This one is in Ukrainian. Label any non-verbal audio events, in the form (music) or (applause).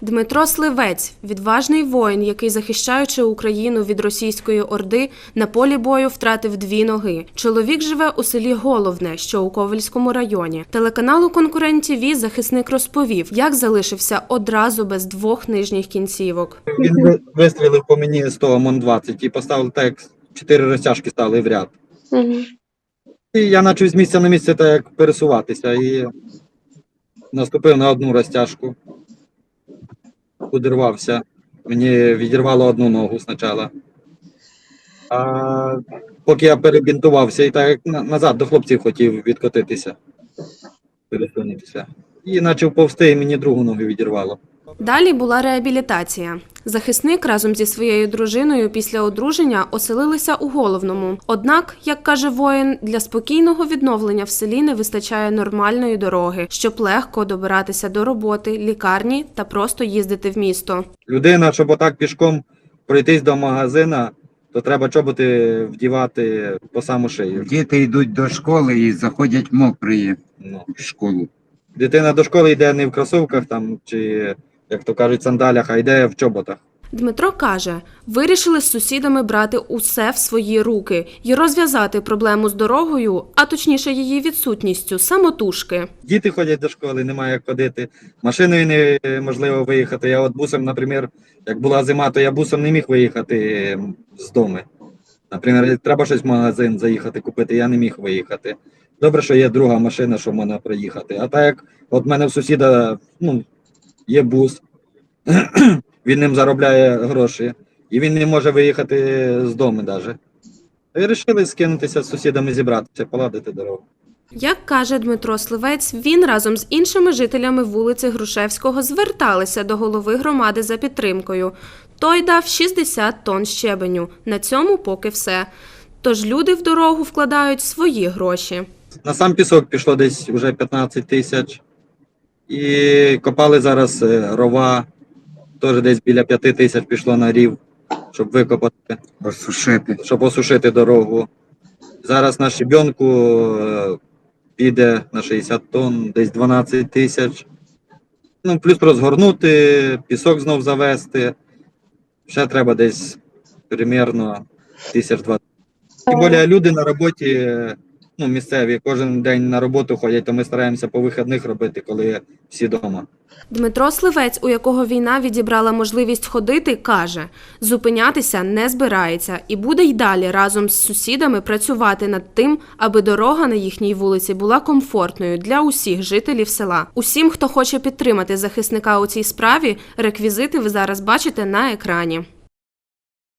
Дмитро Сливець відважний воїн, який, захищаючи Україну від російської орди, на полі бою втратив дві ноги. Чоловік живе у селі Головне, що у Ковельському районі. Телеканалу Конкурент ТІВІ захисник розповів, як залишився одразу без двох нижніх кінцівок. Він вистрілив по мені з того МОН-20 і поставив так, як чотири розтяжки стали в ряд. І я почав з місця на місце так як пересуватися і наступив на одну розтяжку, удирвався. Мені відірвало одну ногу спочатку. А поки я перебінтувався і так назад до хлопців хотів відкотитися, пересунутися. І почав повсти, і мені другу ногу відірвало. Далі була реабілітація. Захисник разом зі своєю дружиною після одруження оселилися у головному. Однак, як каже воїн, для спокійного відновлення в селі не вистачає нормальної дороги, щоб легко добиратися до роботи, лікарні та просто їздити в місто. людина, щоб отак пішком пройтись до магазина, то треба чоботи вдівати по саму шию. Діти йдуть до школи і заходять мокрі Ну. в школу. Дитина до школи йде не в кросовках там, чи, як то кажуть, сандалях, а йде в чоботах. Дмитро каже, вирішили з сусідами брати усе в свої руки і розв'язати проблему з дорогою, а точніше її відсутністю самотужки. Діти ходять до школи, немає як ходити. Машиною неможливо виїхати. Я от бусом, наприклад, як була зима, то я бусом не міг виїхати ем, з дому. Наприклад, треба щось в магазин заїхати купити, я не міг виїхати. Добре, що є друга машина, що можна проїхати. А так як от мене в сусіда ну, є бус, (clears throat) він ним заробляє гроші, і він не може виїхати з дому навіть. І вирішили скинутися з сусідами зібратися, поладити дорогу. Як каже Дмитро Сливець, він разом з іншими жителями вулиці Грушевського зверталися до голови громади за підтримкою. Той дав 60 тонн щебеню. На цьому поки все. Тож люди в дорогу вкладають свої гроші. На сам пісок пішло десь вже 15 тисяч. І копали зараз е, рова, теж десь біля 5 тисяч пішло на рів, щоб викопати, Осушити. щоб осушити дорогу. Зараз на щебенку е, піде на 60 тонн, десь 12 тисяч. Ну, плюс розгорнути, пісок знов завести. Ще треба десь примерно тисяч 20. Тим більше люди на роботі, е, ну, місцеві, кожен день на роботу ходять, то ми стараємося по вихідних робити, коли всі вдома. Дмитро Сливець, у якого війна відібрала можливість ходити, каже: зупинятися не збирається і буде й далі разом з сусідами працювати над тим, аби дорога на їхній вулиці була комфортною для усіх жителів села. Усім, хто хоче підтримати захисника у цій справі, реквізити ви зараз бачите на екрані.